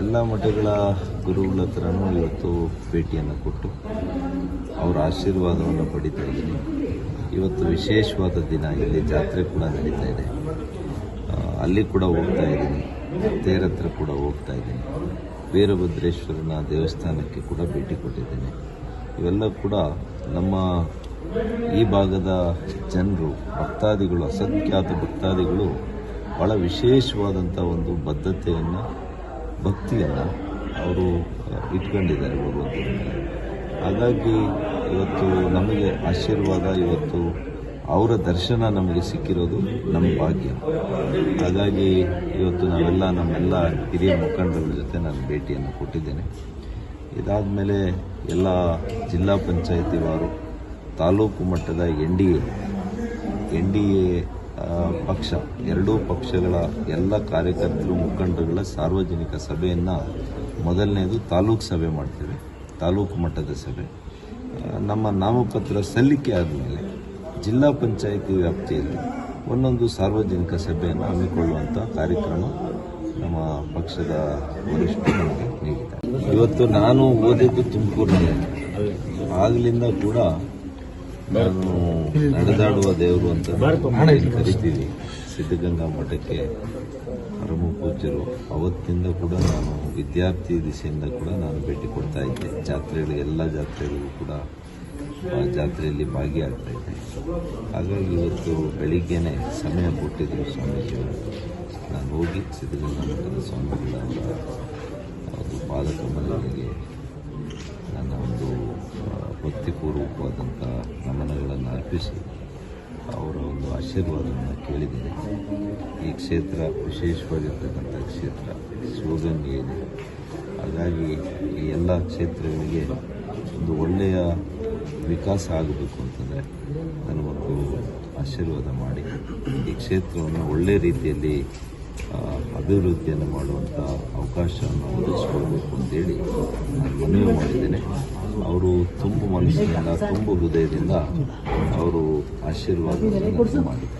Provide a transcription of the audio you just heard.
ಎಲ್ಲ ಮಠಗಳ ಗುರುಗಳ ಹತ್ರನೂ ಇವತ್ತು ಭೇಟಿಯನ್ನು ಕೊಟ್ಟು ಅವರ ಆಶೀರ್ವಾದವನ್ನು ಪಡಿತಾ ಇದ್ದೀನಿ. ಇವತ್ತು ವಿಶೇಷವಾದ ದಿನ ಇಲ್ಲಿ ಜಾತ್ರೆ ಕೂಡ ನಡೀತಾ ಇದೆ. ಅಲ್ಲಿ ಕೂಡ ಹೋಗ್ತಾ ಇದ್ದೀನಿ. ತೇರ ಹತ್ರ ಕೂಡ ಹೋಗ್ತಾ ಇದ್ದೀನಿ. ವೀರಭದ್ರೇಶ್ವರನ ದೇವಸ್ಥಾನಕ್ಕೆ ಕೂಡ ಭೇಟಿ ಕೊಟ್ಟಿದ್ದೀನಿ. ಇವೆಲ್ಲ ಕೂಡ ನಮ್ಮ ಈ ಭಾಗದ ಜನರು, ಭಕ್ತಾದಿಗಳು, ಅಸಂಖ್ಯಾತ ಭಕ್ತಾದಿಗಳು ಭಾಳ ವಿಶೇಷವಾದಂಥ ಒಂದು ಬದ್ಧತೆಯನ್ನು ಭಕ್ತಿಯನ್ನು ಅವರು ಇಟ್ಕೊಂಡಿದ್ದಾರೆ ಭಗವಂತನ ಹಾಗಾಗಿ ಇವತ್ತು ನಮಗೆ ಆಶೀರ್ವಾದ, ಇವತ್ತು ಅವರ ದರ್ಶನ ನಮಗೆ ಸಿಕ್ಕಿರೋದು ನಮ್ಮ ಭಾಗ್ಯ. ಹಾಗಾಗಿ ಇವತ್ತು ನಾವೆಲ್ಲ, ನಮ್ಮೆಲ್ಲ ಹಿರಿಯ ಮುಖಂಡರ ಜೊತೆ ನಾನು ಭೇಟಿಯನ್ನು ಕೊಟ್ಟಿದ್ದೇನೆ. ಇದಾದ ಮೇಲೆ ಎಲ್ಲ ಜಿಲ್ಲಾ ಪಂಚಾಯತಿ ವಾರು ತಾಲೂಕು ಮಟ್ಟದ N D A. N D A ಪಕ್ಷ, ಎರಡೂ ಪಕ್ಷಗಳ ಎಲ್ಲ ಕಾರ್ಯಕರ್ತರು, ಮುಖಂಡರುಗಳ ಸಾರ್ವಜನಿಕ ಸಭೆಯನ್ನು ಮೊದಲನೇದು ತಾಲೂಕು ಸಭೆ ಮಾಡ್ತೇವೆ, ತಾಲೂಕು ಮಟ್ಟದ ಸಭೆ. ನಮ್ಮ ನಾಮಪತ್ರ ಸಲ್ಲಿಕೆ ಆದಮೇಲೆ ಜಿಲ್ಲಾ ಪಂಚಾಯಿತಿ ವ್ಯಾಪ್ತಿಯಲ್ಲಿ ಒಂದೊಂದು ಸಾರ್ವಜನಿಕ ಸಭೆಯನ್ನು ಹಮ್ಮಿಕೊಳ್ಳುವಂಥ ಕಾರ್ಯಕ್ರಮ ನಮ್ಮ ಪಕ್ಷದ ವರಿಷ್ಠರು ನಮಗೆ ನೀಡಿದ್ದಾರೆ. ಇವತ್ತು ನಾನು ಓದಿದ್ದು ತುಮಕೂರಿನಲ್ಲಿ. ಆಗಲಿಂದ ಕೂಡ ನಾನು ನಡೆದಾಡುವ ದೇವರು ಅಂತ ಕರಿತೀವಿ. ಸಿದ್ಧಗಂಗಾ ಮಠಕ್ಕೆ ಪರಮ ಪೂಜ್ಯರು. ಅವತ್ತಿಂದ ಕೂಡ ನಾನು ವಿದ್ಯಾರ್ಥಿ ದಿಸೆಯಿಂದ ಕೂಡ ನಾನು ಭೇಟಿ ಕೊಡ್ತಾ ಇದ್ದೆ. ಜಾತ್ರೆಗಳು ಎಲ್ಲ ಜಾತ್ರೆಗಳಿಗೂ ಕೂಡ ಆ ಜಾತ್ರೆಯಲ್ಲಿ ಭಾಗಿಯಾಗ್ತಾ ಇದ್ದೆ. ಹಾಗಾಗಿ ಇವತ್ತು ಬೆಳಿಗ್ಗೆನೆ ಸಮಯ ಕೊಟ್ಟಿದ್ದರು ಸ್ವಾಮೀಜಿಯವರು. ನಾನು ಹೋಗಿ ಸಿದ್ಧಗಂಗಾ ಮಠದ ಸ್ವಾಮಿಗಳ ಅವರ ಒಂದು ಪಾದಕಮಲಗಳಿಗೆ ಅರ್ಪಿಸಿ ಅವರ ಒಂದು ಆಶೀರ್ವಾದವನ್ನು ಕೇಳಿದ್ದೇನೆ. ಈ ಕ್ಷೇತ್ರ ವಿಶೇಷವಾಗಿರ್ತಕ್ಕಂಥ ಕ್ಷೇತ್ರ ಶಿವಗಂಗೆ ಇದೆ. ಹಾಗಾಗಿ ಈ ಎಲ್ಲ ಕ್ಷೇತ್ರಗಳಿಗೆ ಒಂದು ಒಳ್ಳೆಯ ವಿಕಾಸ ಆಗಬೇಕು ಅಂತಂದರೆ ನನಗೊಂದು ಆಶೀರ್ವಾದ ಮಾಡಿ ಈ ಕ್ಷೇತ್ರವನ್ನು ಒಳ್ಳೆ ರೀತಿಯಲ್ಲಿ ಅಭಿವೃದ್ಧಿಯನ್ನು ಮಾಡುವಂಥ ಅವಕಾಶವನ್ನು ಒದಗಿಸ್ಕೊಳ್ಬೇಕು ಅಂತೇಳಿ ನಾನು ಮನವಿ ಮಾಡಿದ್ದೇನೆ. ಅವರು ತುಂಬ ಮನಸ್ಸಿನಿಂದ ತುಂಬ ಹೃದಯದಿಂದ ಅವರು ಆಶೀರ್ವಾದ ಮಾಡಿದ್ದಾರೆ.